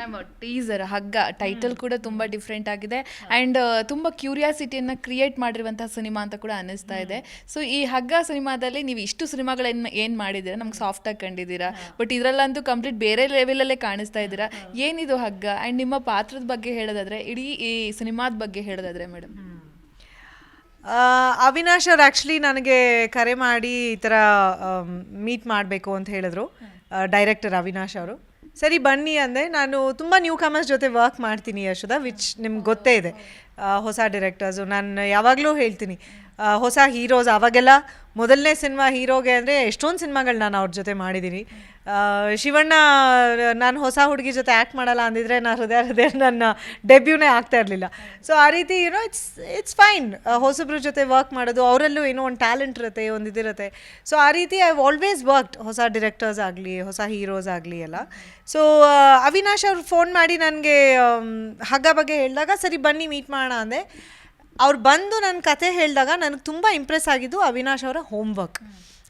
Ma'am teaser ಹಗ್ಗ title ಕೂಡ ತುಂಬ ಡಿಫ್ರೆಂಟ್ ಆಗಿದೆ. ಆ್ಯಂಡ್ ತುಂಬ ಕ್ಯೂರಿಯಾಸಿಟಿಯನ್ನ ಕ್ರಿಯೇಟ್ ಮಾಡಿರುವಂತಹ ಸಿನಿಮಾ ಅಂತ ಕೂಡ ಅನಿಸ್ತಾ ಇದೆ. ಸೊ ಈ ಹಗ್ಗ ಸಿನಿಮಾದಲ್ಲಿ ನೀವು ಇಷ್ಟು ಸಿನಿಮಾಗಳನ್ನ ಏನು ಮಾಡಿದ್ದೀರಾ? ನಮ್ಗೆ ಸಾಫ್ಟಾಗಿ ಕಂಡಿದ್ದೀರಾ? ಬಟ್ ಇದರಲ್ಲಂತೂ ಕಂಪ್ಲೀಟ್ ಬೇರೆ ಲೆವೆಲಲ್ಲೇ ಕಾಣಿಸ್ತಾ ಇದ್ದೀರಾ? ಏನಿದು ಹಗ್ಗ? ಆ್ಯಂಡ್ ನಿಮ್ಮ ಪಾತ್ರದ ಬಗ್ಗೆ ಹೇಳೋದಾದ್ರೆ ಇಡೀ ಈ ಸಿನಿಮಾದ ಬಗ್ಗೆ ಹೇಳೋದಾದ್ರೆ ಮೇಡಮ್ ಅವಿನಾಶ್ ಅವ್ರು ಆ್ಯಕ್ಚುಲಿ ನನಗೆ ಕರೆ ಮಾಡಿ ಈ ಥರ ಮೀಟ್ ಮಾಡಬೇಕು ಅಂತ ಹೇಳಿದ್ರು. ಡೈರೆಕ್ಟರ್ ಅವಿನಾಶ್ ಅವರು. ಸರಿ, ಬನ್ನಿ ಅಂದೆ ನಾನು ತುಂಬ ನ್ಯೂ ಕಮರ್ಸ್ ಜೊತೆ ವರ್ಕ್ ಮಾಡ್ತೀನಿ ಯಶೋದ ವಿಚ್ ನಿಮ್ಗೆ ಗೊತ್ತೇ ಇದೆ. ಹೊಸ ಡೈರೆಕ್ಟರ್ಸು ನಾನು ಯಾವಾಗಲೂ ಹೇಳ್ತೀನಿ. ಹೊಸ ಹೀರೋಸ್ ಅವಾಗೆಲ್ಲ ಮೊದಲನೇ ಸಿನಿಮಾ ಹೀರೋಗೆ ಅಂದರೆ ಎಷ್ಟೊಂದು ಸಿನಿಮಾಗಳು ನಾನು ಅವ್ರ ಜೊತೆ ಮಾಡಿದ್ದೀನಿ ಶಿವಣ್ಣ, ನಾನು ಹೊಸ ಹುಡುಗಿ ಜೊತೆ ಆ್ಯಕ್ಟ್ ಮಾಡಲ್ಲ ಅಂದಿದ್ರೆ ನಾನು ಹೃದಯ ಹೃದಯ ನನ್ನ ಡೆಬ್ಯೂನೇ ಆಗ್ತಾ ಇರಲಿಲ್ಲ. ಸೊ ಆ ರೀತಿ you know it's it's fine ಹೊಸಬ್ರ ಜೊತೆ ವರ್ಕ್ ಮಾಡೋದು, ಅವರಲ್ಲೂ ಏನೋ ಒಂದು ಟ್ಯಾಲೆಂಟ್ ಇರುತ್ತೆ, ಒಂದು ಇದಿರುತ್ತೆ ಸೊ ಆ ರೀತಿ ಐ ಆಲ್ವೇಸ್ ವರ್ಕ್ಡ್ ಹೊಸ ಡಿರೆಕ್ಟರ್ಸ್ ಆಗಲಿ, ಹೊಸ ಹೀರೋಸ್ ಆಗಲಿ ಎಲ್ಲ. ಸೊ ಅವಿನಾಶ್ ಅವ್ರು ಫೋನ್ ಮಾಡಿ ನನಗೆ ಹಗ್ಗ ಬಗ್ಗೆ ಹೇಳಿದಾಗ, ಸರಿ ಬನ್ನಿ ಮೀಟ್ ಮಾಡೋಣ, ಅಂದೆ. ಅವ್ರು ಬಂದು ನನ್ನ ಕತೆ ಹೇಳಿದಾಗ ನನಗೆ ತುಂಬ ಇಂಪ್ರೆಸ್ ಆಗಿದ್ದು ಅವಿನಾಶ್ ಅವರ ಹೋಮ್ವರ್ಕ್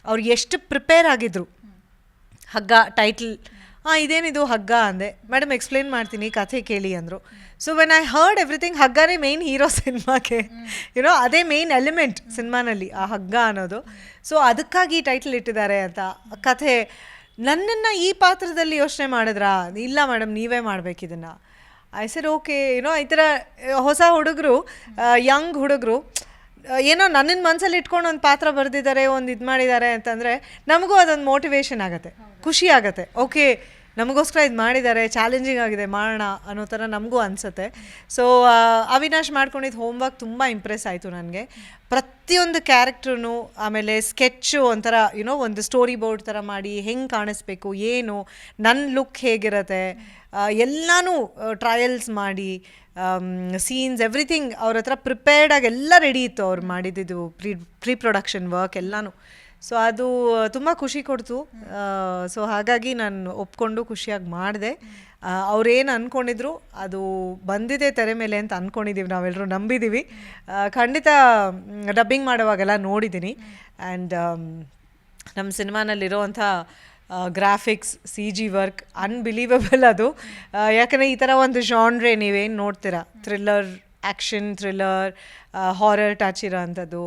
ಅವ್ರು ಎಷ್ಟು ಪ್ರಿಪೇರ್ ಆಗಿದ್ರು. ಹಗ್ಗ ಟೈಟ್ಲ್ ಹಾಂ ಇದೇನಿದು ಹಗ್ಗ? ಅಂದೆ. ಮೇಡಮ್ ಎಕ್ಸ್ಪ್ಲೇನ್ ಮಾಡ್ತೀನಿ, ಕಥೆ ಕೇಳಿ, ಅಂದರು. So when I heard everything ಹಗ್ಗನೇ main hero ಸಿನಿಮಾಗೆ. ಯುನೋ ಅದೇ ಮೇಯ್ನ್ ಎಲಿಮೆಂಟ್ ಸಿನಿಮಾನಲ್ಲಿ, ಆ ಹಗ್ಗ ಅನ್ನೋದು. ಸೊ ಅದಕ್ಕಾಗಿ ಈ ಟೈಟ್ಲ್ ಇಟ್ಟಿದ್ದಾರೆ ಅಂತ ಕಥೆ. ನನ್ನನ್ನು ಈ ಪಾತ್ರದಲ್ಲಿ ಯೋಚನೆ ಮಾಡಿದ್ರಾ? ಇಲ್ಲ ಮೇಡಮ್ ನೀವೇ ಮಾಡ್ಬೇಕು ಇದನ್ನು ಐ ಸರ್ ಓಕೆ ಏನೋ ಈ ಥರ ಹೊಸ ಹುಡುಗರು ಯಂಗ್ ಹುಡುಗರು ಏನೋ ನನ್ನ ಮನಸ್ಸಲ್ಲಿ ಇಟ್ಕೊಂಡು ಒಂದು ಪಾತ್ರ ಬರೆದಿದ್ದಾರೆ ಒಂದು ಇದು ಮಾಡಿದ್ದಾರೆ ಅಂತಂದರೆ ನಮಗೂ ಅದೊಂದು ಮೋಟಿವೇಶನ್ ಆಗುತ್ತೆ ಖುಷಿ ಆಗುತ್ತೆ. ಓಕೆ ನಮಗೋಸ್ಕರ ಇದು ಮಾಡಿದ್ದಾರೆ ಚಾಲೆಂಜಿಂಗ್ ಆಗಿದೆ ಮಾಡೋಣ ಅನ್ನೋ ಥರ ನಮಗೂ ಅನಿಸುತ್ತೆ. ಸೊ ಅವಿನಾಶ್ ಮಾಡ್ಕೊಂಡಿದ್ದು ಹೋಮ್ವರ್ಕ್ ತುಂಬ ಇಂಪ್ರೆಸ್ ಆಯಿತು ನನಗೆ. ಪ್ರತಿಯೊಂದು ಕ್ಯಾರೆಕ್ಟ್ರೂ ಆಮೇಲೆ ಸ್ಕೆಚ್ಚು ಒಂಥರ ಯುನೋ ಒಂದು ಸ್ಟೋರಿ ಬೋರ್ಡ್ ಥರ ಮಾಡಿ ಹೆಂಗೆ ಕಾಣಿಸ್ಬೇಕು, ಏನು ನನ್ನ ಲುಕ್ ಹೇಗಿರುತ್ತೆ ಎಲ್ಲನೂ ಟ್ರಯಲ್ಸ್ ಮಾಡಿ ಸೀನ್ಸ್ ಎವ್ರಿಥಿಂಗ್ ಅವ್ರ ಹತ್ರ ಪ್ರಿಪೇರ್ಡಾಗಿ ಎಲ್ಲ ರೆಡಿ ಇತ್ತು ಅವ್ರು ಮಾಡಿದ್ದು ಪ್ರೀ ಪ್ರೀ ಪ್ರೊಡಕ್ಷನ್ ವರ್ಕ್ ಎಲ್ಲನೂ. ಸೊ ಅದು ತುಂಬ ಖುಷಿ ಕೊಡ್ತು. ಸೊ ಹಾಗಾಗಿ ನಾನು ಒಪ್ಕೊಂಡು ಖುಷಿಯಾಗಿ ಮಾಡಿದೆ. ಅವ್ರೇನು ಅಂದ್ಕೊಂಡಿದ್ರು ಅದು ಬಂದಿದೆ ತೆರೆ ಮೇಲೆ ಅಂತ ಅಂದ್ಕೊಂಡಿದ್ದೀವಿ ನಾವೆಲ್ಲರೂ ನಂಬಿದ್ದೀವಿ ಖಂಡಿತ ಡಬ್ಬಿಂಗ್ ಮಾಡುವಾಗೆಲ್ಲ ನೋಡಿದ್ದೀನಿ ಆ್ಯಂಡ್ ನಮ್ಮ ಸಿನಿಮಾನಲ್ಲಿರೋವಂಥ graphics, C G work unbelievable ಅದು. ಯಾಕಂದರೆ ಈ ಥರ ಒಂದು ಜಾನ್ರೆ ನೀವೇನು ನೋಡ್ತೀರಾ? Thriller action thriller horror touch ಇರೋ ಅಂಥದ್ದು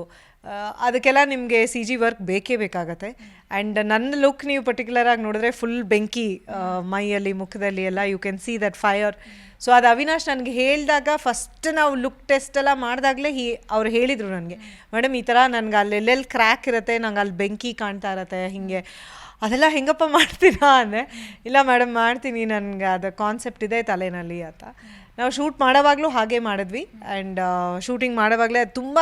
ಅದಕ್ಕೆಲ್ಲ ನಿಮಗೆ ಸಿ ಜಿ ವರ್ಕ್ ಬೇಕೇ ಬೇಕಾಗತ್ತೆ. ಆ್ಯಂಡ್ ನನ್ನ ಲುಕ್ ನೀವು ಪರ್ಟಿಕ್ಯುಲರಾಗಿ ನೋಡಿದ್ರೆ ಫುಲ್ ಬೆಂಕಿ ಮೈಯಲ್ಲಿ, ಮುಖದಲ್ಲಿ ಎಲ್ಲ you can see that fire so ಅದು ಅವಿನಾಶ್ ನನಗೆ ಹೇಳಿದಾಗ ಫಸ್ಟ್ ನಾವು ಲುಕ್ ಟೆಸ್ಟ್ ಎಲ್ಲ ಮಾಡಿದಾಗಲೇ ಹಿ, ಅವ್ರು ಹೇಳಿದರು ನನಗೆ, ಮೇಡಮ್, ಈ ಥರ ನನಗೆ ಅಲ್ಲೆಲ್ಲೆಲ್ಲಿ ಕ್ರ್ಯಾಕ್ ಇರುತ್ತೆ, ನಂಗೆ ಅಲ್ಲಿ ಬೆಂಕಿ ಕಾಣ್ತಾ ಇರತ್ತೆ, ಹೀಗೆ. ಅದೆಲ್ಲ ಹೆಂಗಪ್ಪ ಮಾಡ್ತೀರಾ ಅಂದರೆ ಇಲ್ಲ ಮೇಡಮ್, ಮಾಡ್ತೀನಿ, ನನಗೆ ಅದು ಕಾನ್ಸೆಪ್ಟ್ ಇದೆ ತಲೆನಲ್ಲಿ ಅಂತ. ನಾವು ಶೂಟ್ ಮಾಡೋವಾಗಲೂ ಹಾಗೆ ಮಾಡಿದ್ವಿ ಆ್ಯಂಡ್ ಶೂಟಿಂಗ್ ಮಾಡೋವಾಗಲೇ ತುಂಬ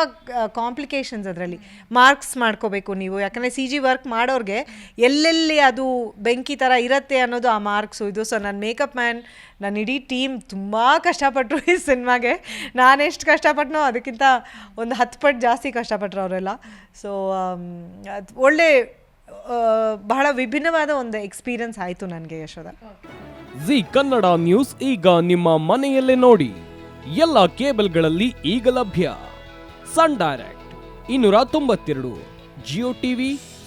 ಕಾಂಪ್ಲಿಕೇಶನ್ಸ್ ಅದರಲ್ಲಿ. ಮಾರ್ಕ್ಸ್ ಮಾಡ್ಕೋಬೇಕು ನೀವು, ಯಾಕಂದರೆ ಸಿ ಜಿ ವರ್ಕ್ ಮಾಡೋರಿಗೆ ಎಲ್ಲೆಲ್ಲಿ ಅದು ಬೆಂಕಿ ಥರ ಇರುತ್ತೆ ಅನ್ನೋದು ಆ ಮಾರ್ಕ್ಸು ಇದು ಸೊ ನನ್ನ ಮೇಕಪ್ ಮ್ಯಾನ್ ನನ್ನ ಇಡೀ ಟೀಮ್ ತುಂಬ ಕಷ್ಟಪಟ್ಟರು ಈ ಸಿನಿಮಾಗೆ. ನಾನೆಷ್ಟು ಕಷ್ಟಪಟ್ಟನೋ ಅದಕ್ಕಿಂತ ಒಂದು ಹತ್ತು ಪಟ್ಟು ಜಾಸ್ತಿ ಕಷ್ಟಪಟ್ಟರು ಅವರೆಲ್ಲ. ಸೊ ಒಳ್ಳೆ ಬಹಳ ವಿಭಿನ್ನವಾದ ಒಂದು ಎಕ್ಸ್ಪೀರಿಯನ್ಸ್ ಆಯಿತು ನನಗೆ ಯಶೋದ ಜಿ ಕನ್ನಡ ನ್ಯೂಸ್ ಈಗ ನಿಮ್ಮ ಮನೆಯಲ್ಲೇ ನೋಡಿ. ಎಲ್ಲ ಕೇಬಲ್ಗಳಲ್ಲಿ ಈಗ ಲಭ್ಯ. ಸನ್ ಡೈರೆಕ್ಟ್ ಇನ್ನೂರ ತೊಂಬತ್ತೆರಡು ಜಿಯೋ ಟಿವಿ